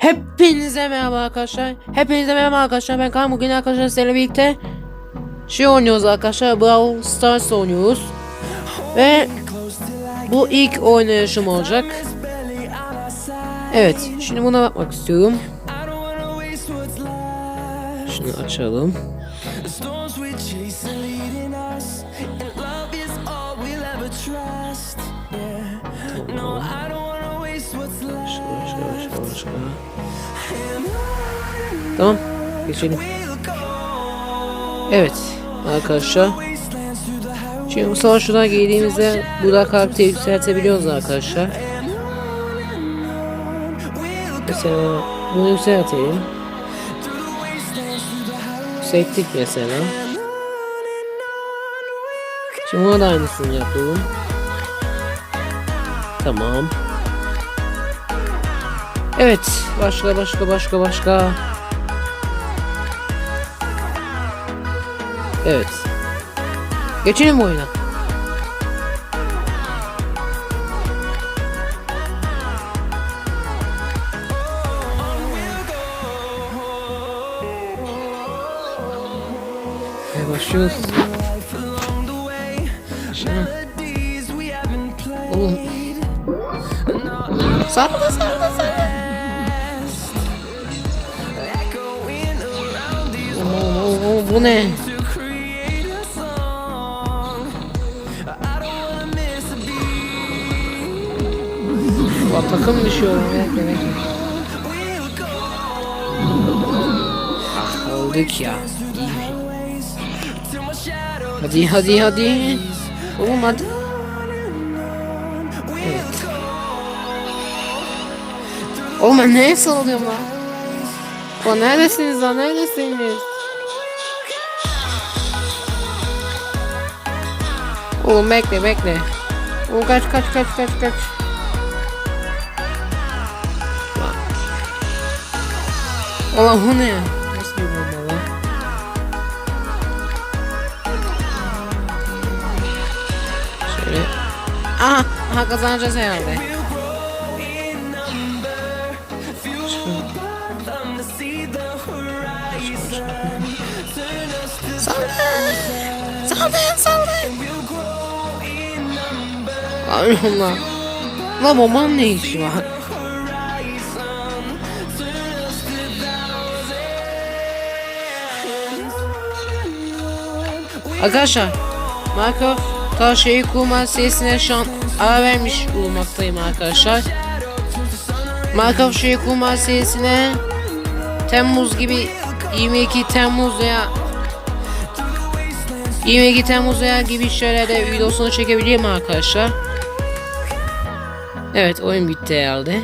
Hepinize merhaba arkadaşlar. Hepinize merhaba arkadaşlar. Ben Kaan. Bugün arkadaşlar sizlerle birlikte şey oynuyoruz arkadaşlar. Brawl Stars oynuyoruz. Ve bu ilk oynayışım olacak. Evet. Şimdi buna bakmak istiyorum. Şunu açalım. storms şöyle. Tamam. Geçelim. Evet. Arkadaşlar. Şimdi bu savaşçılar giydiğimizde burada karakteri yükseltebiliyoruz arkadaşlar. Mesela bunu yükseltelim. Yükselttik mesela. Şimdi buna da aynısını yapalım. Tamam. Evet. Başka başka başka başka. Evet. Geçelim oyuna? Hadi başlıyoruz. Oğlum. Sardı sardı sardı. A beat. Bak takım düşüyor. Bekle bekle. We'll go Ah öldük ya. Hadi hadi hadi. Oğlum hadi. Evet. Oğlum ben neye sallıyorum lan? Ulan neredesiniz lan neredesiniz? Oğlum bekle bekle. Oğlum kaç kaç kaç kaç kaç. Ulan bu ne? Nasıl bir bomba lan? Şöyle. Aha, aha kazanacağız herhalde. We'll grow in number, Allah. La bombanın ne işi var? Arkadaşlar ta şeyi kurma sesine şu an ara vermiş bulunmaktayım arkadaşlar. Markov şeyi kurma sesine Temmuz gibi 22 Temmuz veya 22 Temmuz veya gibi şeylerde videosunu çekebilirim arkadaşlar. Evet oyun bitti herhalde.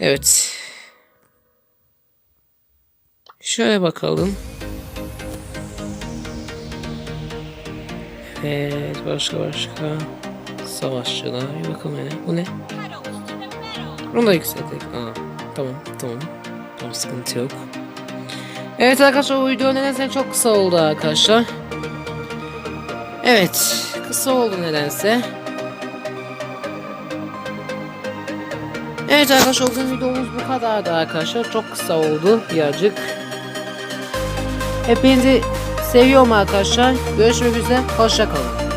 Evet. Şöyle bakalım. Evet başka başka savaşçılar. Bir bakalım hele. Bu ne? Bunu da yükselttik. Aa, tamam tamam. Tamam sıkıntı yok. Evet arkadaşlar bu video nedense çok kısa oldu arkadaşlar. Evet kısa oldu nedense. Evet arkadaşlar bugün videomuz bu kadardı arkadaşlar. Çok kısa oldu birazcık. Hepinizi seviyorum arkadaşlar. Görüşmek üzere. Hoşça kalın.